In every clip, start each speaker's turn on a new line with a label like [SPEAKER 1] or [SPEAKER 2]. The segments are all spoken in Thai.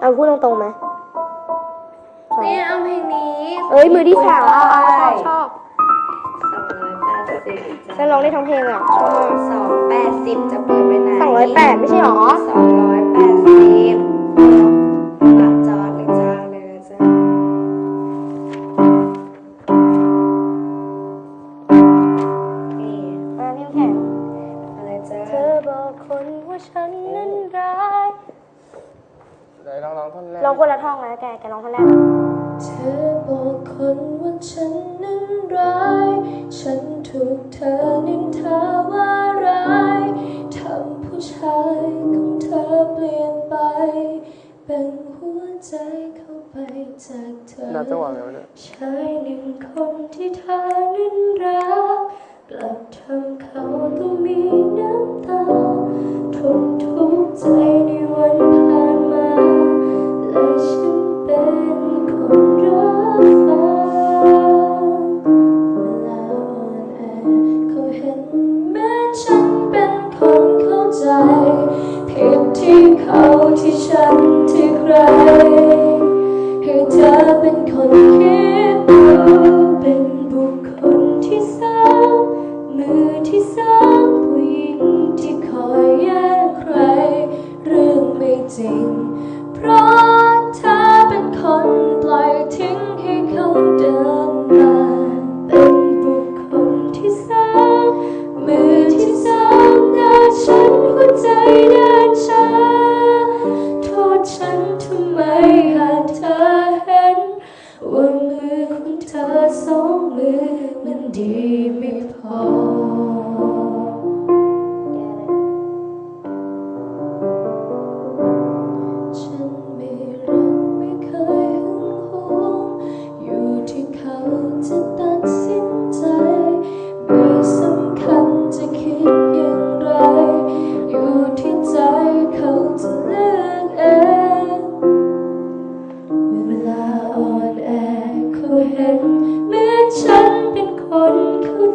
[SPEAKER 1] เอาพูดตรงๆไหม
[SPEAKER 2] เนี่ยเอาเพลงนี้
[SPEAKER 1] เอ้ยมือที่สามเอาเอาชอบชอบ
[SPEAKER 2] สองร้อยแปดสิบ
[SPEAKER 1] ฉันร้องได้ทั้งเพลงเลยอะชอบมาก
[SPEAKER 2] สองแปดสิบจะเปิดไปไหน
[SPEAKER 1] สองร้อยแปดไม่ใช่หรอ
[SPEAKER 2] สองร้อยแปดสิบ
[SPEAKER 1] ฉันนั้นร้าย
[SPEAKER 2] ฉันถูกเธอนินทาว่าร้ายทำผู้ชายของเธอเปลี่ยนไป เป็นหัวใจเข้าไปจากเธอ
[SPEAKER 3] นับจังหวะไงวะเนี่ย
[SPEAKER 2] ชายหนึ่งคนที่เธอนั้นรักก ให้เธอเป็นคนคิดดูเป็นบุคคลที่สามมือที่สามผู้หญิงที่คอยแย่งใคร เรื่องไม่จริง เพราะเธอเป็นคนปล่อยทิ้งให้เขาเดิน อ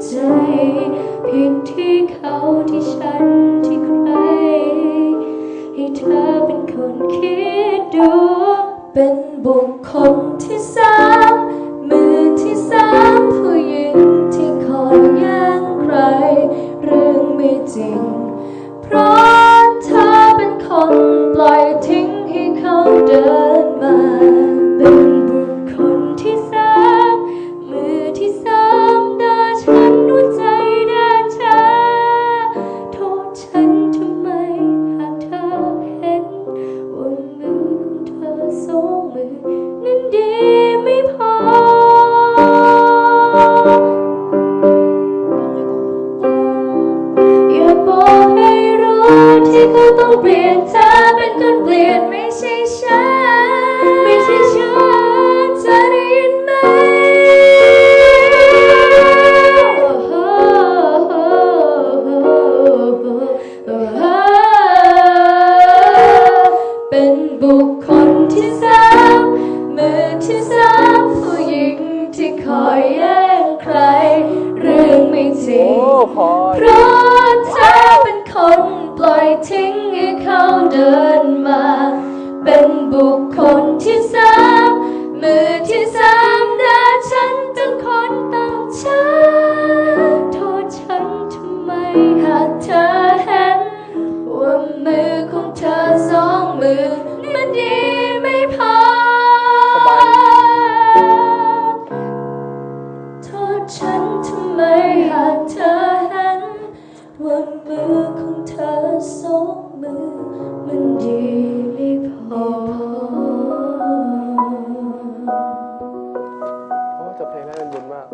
[SPEAKER 2] เข้าใจผิดที่เขาที่ฉันที่ใคร ให้เธอเป็นคนคิดดู เป็นบุคคลที่สามมือที่สามผู้หญิงที่คอยแย่งใคร เรื่องไม่จริง เพราะเธอเป็นคนปล่อยทิ้งให้เขาเดิน ไม่จริงเพราะเธอเป็นคนปล่อยทิ้งให้เขาเดิน ว่ามือของเธอสองมือ มันดีไม่พอโอ้
[SPEAKER 3] จบเพลงได้เป็นบุญมาก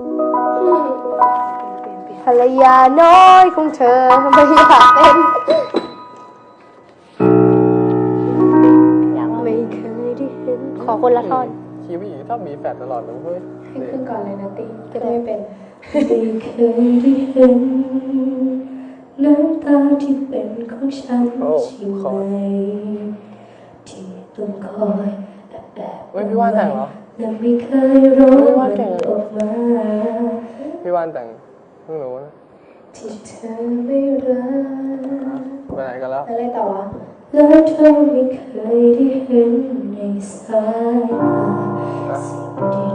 [SPEAKER 1] ภรรยาน้อยของเธอทำไมอยากเป็นไม่เคยได้เห็นขอคนละท่อน
[SPEAKER 3] คีย์ผู้หญิงชอบมีแฟดตลอดเลยเฮ้ย
[SPEAKER 2] ให้ขึ้นก่อนเลยนะตี
[SPEAKER 1] ก็ได้
[SPEAKER 2] ไม่เป็น ไม่เคยได้เห็น น้ำตาที่เป็นของฉัน
[SPEAKER 3] โอ้
[SPEAKER 2] ใช่
[SPEAKER 3] ข
[SPEAKER 2] ไหมที่ต้องคอยแอบแอบ
[SPEAKER 3] ไว้นแต่
[SPEAKER 2] ไม่เคยรู้
[SPEAKER 3] ว่า
[SPEAKER 2] มัน
[SPEAKER 3] อ
[SPEAKER 2] อกมา
[SPEAKER 3] พี่วานแต่งเพิ่งรู้นะ
[SPEAKER 2] ที่เธอไม่รัก
[SPEAKER 3] ไปไหนกันแล้ว
[SPEAKER 2] อะไรต่อวะแล้วเธอไม่เคยได้เห็นในสายตาสิ่ง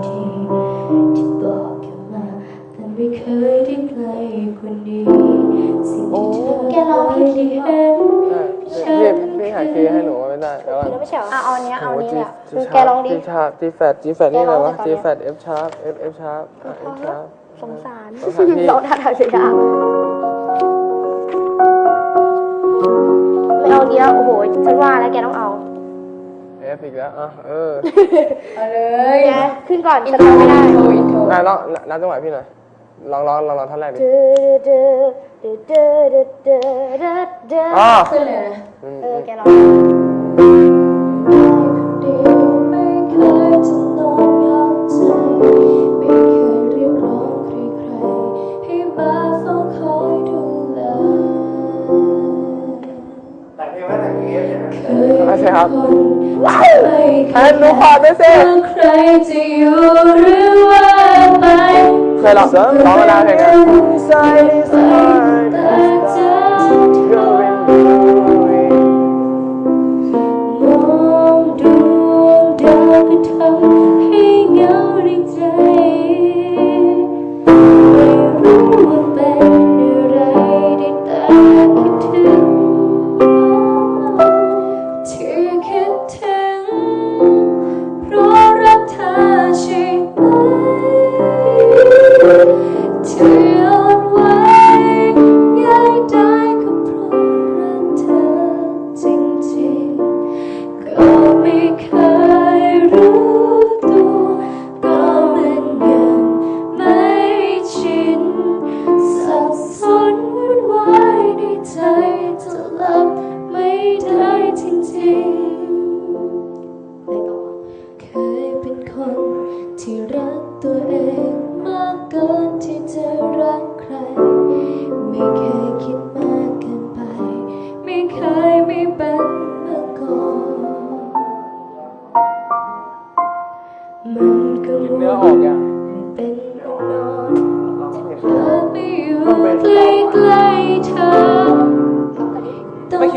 [SPEAKER 2] ดีๆที่บอกกันมาแต่ไม่เคยได้ใกล้คนนี้
[SPEAKER 1] แกร้องเพ
[SPEAKER 2] ลงดีมา
[SPEAKER 3] กพี่พี่หาคีย์ให้หนูไม่ได้แล้ว
[SPEAKER 1] กัน ไม่ใช่เหรออเอาเนี้ยเอาเนี้
[SPEAKER 3] ย
[SPEAKER 1] คือแกลองดี
[SPEAKER 3] ชาร์ปจีแฟดจีแฟดนี่อะไรวะจีแฟดเอฟชาร์ปเอฟเอฟชาร์ปเอฟชาร์ป
[SPEAKER 1] สงสาร
[SPEAKER 3] ร้
[SPEAKER 1] องท่าทางเสียดไม่เอาเนี้ยโอ้โหฉันว่าแล้วแกต้องเอา
[SPEAKER 3] เอฟอีกแล้วอะเออ
[SPEAKER 2] เอาเลย
[SPEAKER 1] ขึ้นก่อนฉันเอาไม่ได้
[SPEAKER 2] นา
[SPEAKER 3] ยเล่านับจังหวะพี่หน่อย ลองร้องลองร้องท่อนแรกดิ
[SPEAKER 1] อ๋อ
[SPEAKER 2] ขึ้นเลยนะ
[SPEAKER 1] เอ
[SPEAKER 3] อ
[SPEAKER 1] แกร้อง
[SPEAKER 2] ไม่ใช่
[SPEAKER 3] ครับอัน
[SPEAKER 2] ห
[SPEAKER 3] นู
[SPEAKER 2] อไม่เสร็จใครจะอยู่หรือว่าไป 开了，咱 là sớm.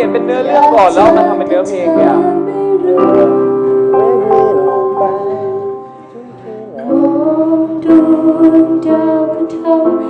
[SPEAKER 2] นเป็นเนื้
[SPEAKER 3] อ
[SPEAKER 2] เรื่
[SPEAKER 4] องก่อนแล้วมาทำเป็นเนื้อเพลงเนี่ย
[SPEAKER 2] ดวงดาวก็ทำ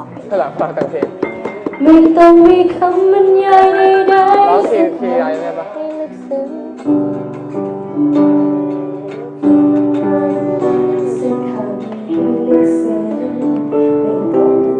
[SPEAKER 2] อบเวลา
[SPEAKER 3] ฟังแต่เพลง
[SPEAKER 2] ไม่ต้องมีคำบรรยายใดๆ
[SPEAKER 1] สักคำ